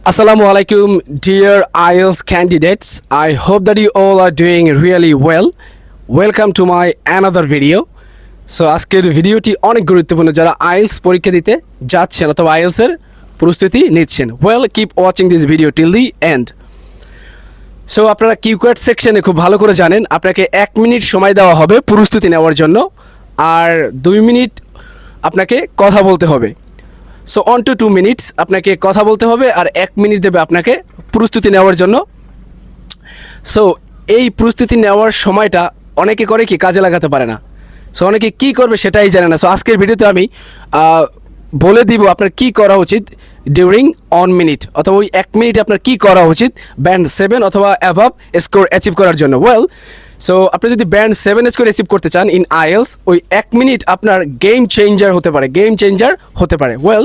Assalamu alaikum, dear IELTS candidates. I hope that you all are doing really well. Welcome to my another video. So আজকের ভিডিওটি অনেক গুরুত্বপূর্ণ যারা IELTS পরীক্ষা দিতে যাচ্ছেন অথবা আইএলসের প্রস্তুতি নিচ্ছেন well keep watching this video till the end so আপনারা কিউকার্ড সেকশনে খুব ভালো করে জানেন আপনাকে এক মিনিট সময় দেওয়া হবে প্রস্তুতি নেওয়ার জন্য আর দুই মিনিট আপনাকে কথা বলতে হবে so on two two minutes আপনাকে কথা বলতে হবে আর এক মিনিট দেবে আপনাকে প্রস্তুতি নেওয়ার জন্য। সো এই প্রস্তুতি নেওয়ার সময়টা অনেকে করে কি কাজে লাগাতে পারে না। সো অনেকে কি করবে সেটাই জানে না। সো আজকের ভিডিওতে আমি বলে দিব আপনার কি করা উচিত। ডিউরিং অন মিনিট অথবা ওই এক মিনিট আপনার কি করা উচিত? ব্যান্ড সেভেন অথবা অ্যাভাব স্কোর অ্যাচিভ করার জন্য। ওয়েল সো আপনি যদি ব্যান্ড সেভেন স্কোর অ্যাচিভ করতে চান ইন আইএলস ওই এক মিনিট আপনার গেম চেঞ্জার হতে পারে গেম চেঞ্জার হতে পারে। ওয়েল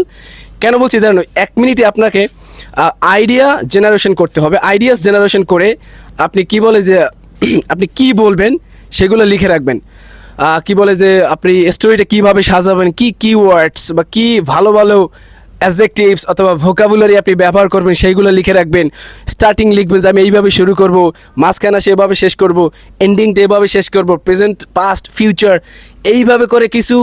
কেন বলছি জানেন এক মিনিটে আপনাকে আইডিয়া জেনারেশন করতে হবে। আইডিয়াস জেনারেশন করে আপনি কি বলে যে, আপনি কি বলবেন সেগুলো লিখে রাখবেন। কি বলে যে, আপনি স্টোরিটা কীভাবে সাজাবেন, কি কি ওয়ার্ডস বা কি ভালো ভালো অ্যাজেকটিভস অথবা ভোকাবুলারি আপনি ব্যবহার করবেন, সেইগুলো লিখে রাখবেন। স্টার্টিং লিখবেন যে আমি এইভাবে শুরু করব, মাঝখানা সেভাবে শেষ করব এন্ডিংটা এভাবে শেষ করব প্রেজেন্ট পাস্ট ফিউচার এইভাবে করে কিছু,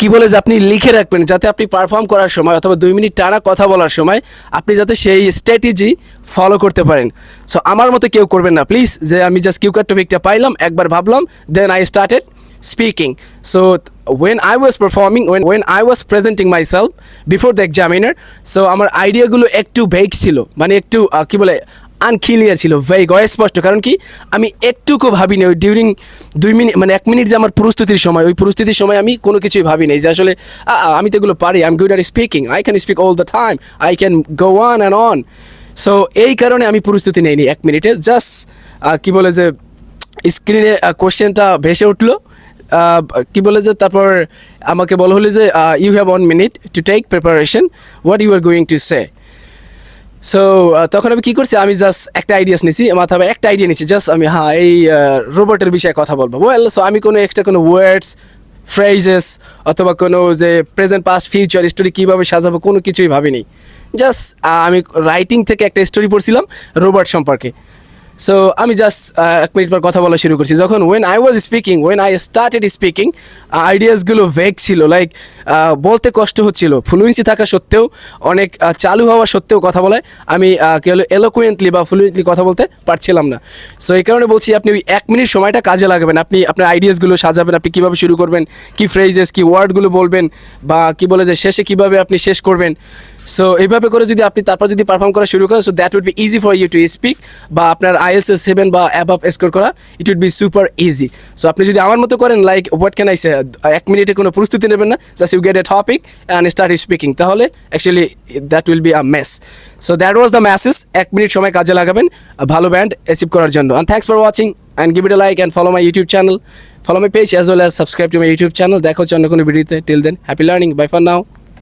কি বলে যে আপনি লিখে রাখবেন, যাতে আপনি পারফর্ম করার সময় অথবা দুই মিনিট টানা কথা বলার সময় আপনি যাতে সেই স্ট্র্যাটেজি ফলো করতে পারেন। সো আমার মতো কেউ করবেন না। প্লিজ যে আমি জাস্ট কিউকার টপিকটা পাইলাম, একবার ভাবলাম then I started so when I was performing when when I was presenting myself before the examiner so আমার আইডিয়াগুলো একটু ভেগ ছিল মানে একটু কি বলে আনক্লিয়ার ছিল ভেগ অস্পষ্ট। কারণ কি, আমি একটুকু ভাবিনি ওই ডিউরিং দুই মিনিট মানে এক মিনিট যে আমার প্রস্তুতির সময়, ওই প্রস্তুতির সময় আমি কোনো কিছুই ভাবি নাই যে আসলে আমি তো এগুলো পারি I am good R speaking I can speak all the time I can go on and on so এই কারণে আমি প্রস্তুতি নেইনি এক মিনিটে জাস্ট কি বলে যে স্ক্রিনে কোশ্চেনটা ভেসে উঠল। কি বলে যে তারপর আমাকে বলা হলো যে you have one minute to take preparation what you are going to say so তখন আমি কি করছি, আমি জাস্ট একটা আইডিয়াস নিছি মাথা একটা আইডিয়া নিচ্ছি জাস্ট আমি হ্যাঁ এই রোবটের বিষয়ে কথা বলব। ওয়েল সো আমি কোনো এক্সট্রা কোনো ওয়ার্ডস ফ্রেজেস অথবা কোনো যে প্রেজেন্ট পাস্ট ফিউচার স্টোরি কীভাবে সাজাবো, কোনো কিছুই ভাবিনি। জাস্ট আমি রাইটিং থেকে একটা স্টোরি পড়ছিলাম রোবট সম্পর্কে। সো আমি জাস্ট এক মিনিট পর কথা বলা শুরু করছি। যখন when I was speaking when I started speaking আইডিয়াসগুলো vague ছিল লাইক বলতে কষ্ট হচ্ছিল। ফ্লুয়েন্সি থাকা সত্ত্বেও অনেক চালু হওয়া সত্ত্বেও কথা বলায়। আমি কি হলো এলোকুয়েন্টলি বা ফ্লুয়েন্টলি কথা বলতে পারছিলাম না। সো এই কারণে বলছি, আপনি ওই এক মিনিট সময়টা কাজে লাগাবেন। আপনি আপনার আইডিয়াসগুলো সাজাবেন, আপনি কীভাবে শুরু করবেন, কী ফ্রেজেস কী ওয়ার্ডগুলো বলবেন, বা কি বলে যে শেষে কীভাবে আপনি শেষ করবেন। সো এইভাবে করে যদি আপনি তারপর যদি পারফর্ম করা শুরু করেন so that would be easy for you to speak বা আপনার আইএলস সেভেন বা অ্যাবাভ স্কোর করা it would be super easy so আপনি যদি আমার মতো করেন like what can I say এক মিনিটে কোনো প্রস্তুতি নেবেন না just you get a topic and start speaking তাহলে actually that will be a mess so that was the message এক মিনিট সময় কাজে লাগাবেন, ভালো ব্যান্ড অ্যাচিভ করার জন্য। And thanks for watching and give it a like and follow my YouTube channel follow my page as well as subscribe to my YouTube channel দেখা হচ্ছে অন্য কোনো ভিডিওতে till then happy learning bye for now